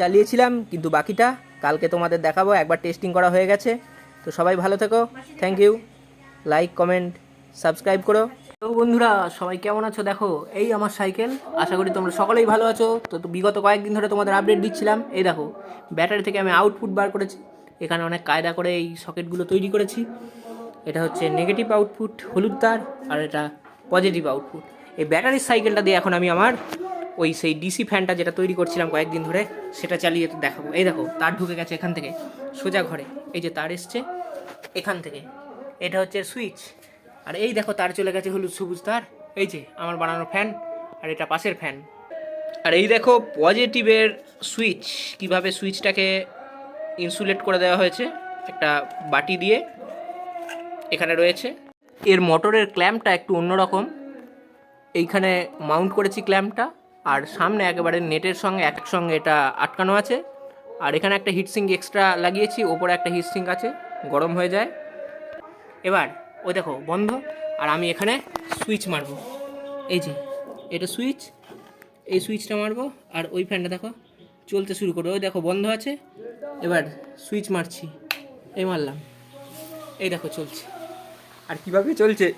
চালিয়েছিলাম, কিন্তু বাকিটা কালকে তোমাদের দেখাবো, একবার টেস্টিং করা হয়ে গেছে। তো সবাই ভালো থেকো thank you like comment subscribe করো। তো বন্ধুরা, সবাই কেমন আছো? দেখো, এই আমার সাইকেল আশা করি তোমরা সকলেই ভালো আছো। তো বিগত কয়েকদিন ধরে তোমাদের আপডেট দিচ্ছিলাম। এই দেখো ব্যাটারি থেকে আমি আউটপুট বার করেছি। এখানে অনেক কায়দা করে এই সকেটগুলো তৈরি করেছি। এটা হচ্ছে নেগেটিভ আউটপুট হলুদ তার, আর এটা পজিটিভ আউটপুট এই ব্যাটারির সাইকেলটা দিয়ে এখন আমি আমার ওই সেই ডিসি ফ্যানটা যেটা তৈরি করছিলাম কয়েকদিন ধরে, সেটা চালিয়ে দেখাবো। এই দেখো, তার ঢুকে গেছে এখান থেকে, সোজা ঘরে। এই যে তার এসছে এখান থেকে। এটা হচ্ছে সুইচ আর এই দেখো, তার চলে গেছে হলুদ সবুজ তার। এই যে, আমার বানানো ফ্যান আর এটা পাশের ফ্যান আর এই দেখো পজিটিভের সুইচ কীভাবে সুইচটাকে ইনসুলেট করে দেওয়া হয়েছে। একটা বাটি দিয়ে এখানে রয়েছে। এর মোটরের ক্ল্যাম্পটা একটু অন্যরকম। এইখানে মাউন্ট করেছি ক্ল্যাম্পটা আর সামনে একেবারে নেটের সঙ্গে একসঙ্গে এটা আটকানো আছে। আর এখানে একটা হিটসিঙ্ক এক্সট্রা লাগিয়েছি ওপরে একটা হিটসিঙ্ক আছে গরম হয়ে যায়। এবার ওই দেখো বন্ধ। আর আমি এখানে সুইচ মারবো। এই যে এটা সুইচ এই সুইচটা মারবো। আর ওই ফ্যানটা দেখো চলতে শুরু করবে। ওই দেখো বন্ধ আছে। এবার সুইচ মারছি। এই মারলাম। এই দেখো চলছে। আর কীভাবে চলছে?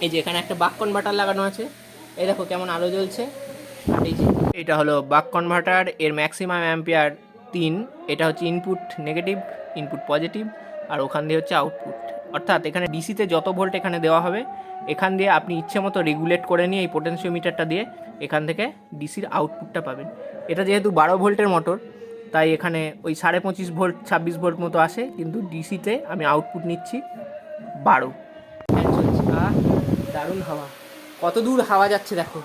এই যে এখানে একটা বাক কনভার্টার লাগানো আছে। এই দেখো কেমন আলো জ্বলছে। এটা হলো বাক কনভার্টার এর ম্যাক্সিমাম অ্যাম্পিয়ার তিন। এটা হচ্ছে ইনপুট নেগেটিভ ইনপুট পজিটিভ আর ওখান দিয়ে হচ্ছে আউটপুট অর্থাৎ এখানে ডিসিতে যত ভোল্ট এখানে দেওয়া হবে, এখান দিয়ে আপনি ইচ্ছে মতো রেগুলেট করে নিয়ে এই পোটেনশিওমিটারটা দিয়ে এখান থেকে ডিসির আউটপুটটা পাবেন। এটা যেহেতু বারো ভোল্টের মোটর তাই এখানে ওই সাড়ে পঁচিশ ভোল্ট ছাব্বিশ ভোল্ট মতো আসে, কিন্তু ডিসিতে আমি আউটপুট নিচ্ছি বারো। দারুণ হাওয়া। কত দূর হাওয়া যাচ্ছে দেখো।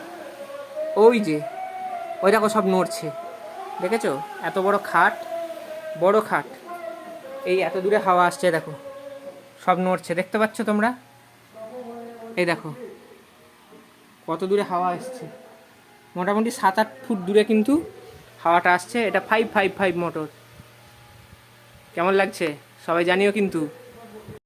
ওই যে, ওই দেখো সব নড়ছে। দেখেছ? এত বড় খাট বড় খাট। এই এত দূরে হাওয়া আসছে দেখো। সব নড়ছে, দেখতে পাচ্ছ তোমরা? এই দেখো, কত দূরে হাওয়া আসছে। মোটামুটি সাত আট ফুট দূরে কিন্তু হাওয়াটা আসছে। এটা ফাইভ ফাইভ ফাইভ মোটর কেমন লাগছে? সবাই জানিও কিন্তু।